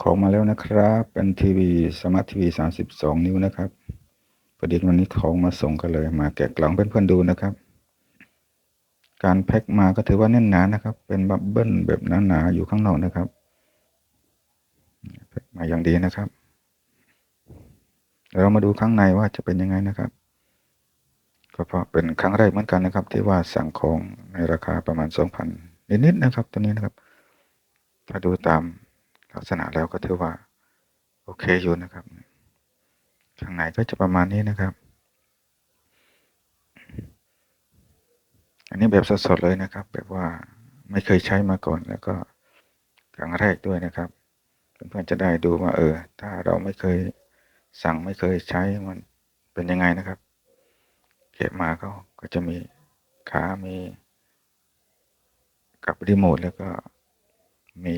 ของมาแล้วนะครับ เป็นทีวีสมาร์ททีวีสามสิบสองนิ้วนะครับพอดีวันนี้ของมาส่งกันเลย มาแกะกล่องเพื่อนๆดูนะครับ การแพ็คมาก็ถือว่าแน่นหนานะครับ เป็นบับเบิ้ลแบบหนาๆอยู่ข้างนอกนะครับแพ็คมาอย่างดีนะครับเดี๋ยวเรามาดูข้างในว่าจะเป็นยังไงนะครับก็เพราะเป็นครั้งแรกเหมือนกันนะครับ ที่ว่าสั่งของในราคาประมาณสองพันนิดๆนะครับ ตัวนี้นะครับ ถ้าดูตาม ลักษณะแล้วก็ถือว่า โอเคอยู่นะครับ ข้างในก็จะประมาณนี้นะครับ อันนี้แบบสดๆเลยนะครับ แบบว่าไม่เคยใช้มาก่อนแล้วก็ครั้งแรกด้วยนะครับเพื่อนๆจะได้ดูว่าเออ ถ้าเราไม่เคยสั่งไม่เคยใช้มันเป็นยังไงนะครับเก็บมาก็ก็จะมีขามีกับรีโมทแล้วก็มี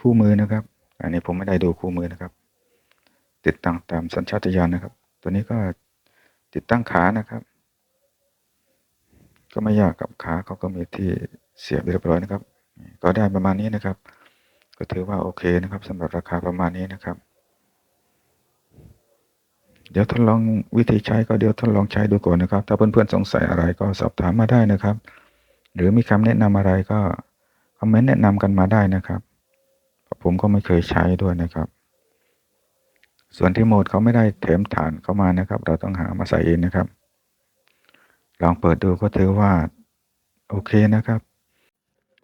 คู่มือนะครับ อันนี้ผมไม่ได้ดูคู่มือนะครับ ติดตั้งตามสัญชาตญาณนะครับ ตัวนี้ก็ติดตั้งขานะครับ ก็ไม่ยากกับขาเขาก็มีที่เสียบเรียบร้อยนะครับ ก็ได้ประมาณนี้นะครับ ก็ถือว่าโอเคนะครับสำหรับราคาประมาณนี้นะครับ เดี๋ยวทดลองวิธีใช้ก็เดี๋ยวทดลองใช้ดูก่อนนะครับ ถ้าเพื่อนๆสงสัยอะไรก็สอบถามมาได้นะครับ หรือมีคำแนะนำอะไรก็คอมเมนต์แนะนำกันมาได้นะครับ ผมก็ไม่เคยใช้ด้วยนะครับ ส่วนที่โหมดเขาไม่ได้เถมฐานเข้ามานะครับ เราต้องหามาใส่เองนะครับ ลองเปิดดูก็ถือว่า โอเคนะครับ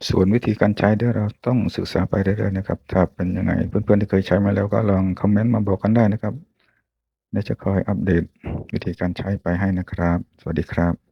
ส่วนวิธีการใช้เดี๋ยวเราต้องศึกษาไปเรื่อยๆนะครับ ถ้าเป็นยังไงเพื่อนๆที่เคยใช้มาแล้วก็ลองคอมเมนต์มาบอกกันได้นะครับเดี๋ยวจะคอยอัปเดตวิธีการใช้ไปให้นะครับ สวัสดีครับ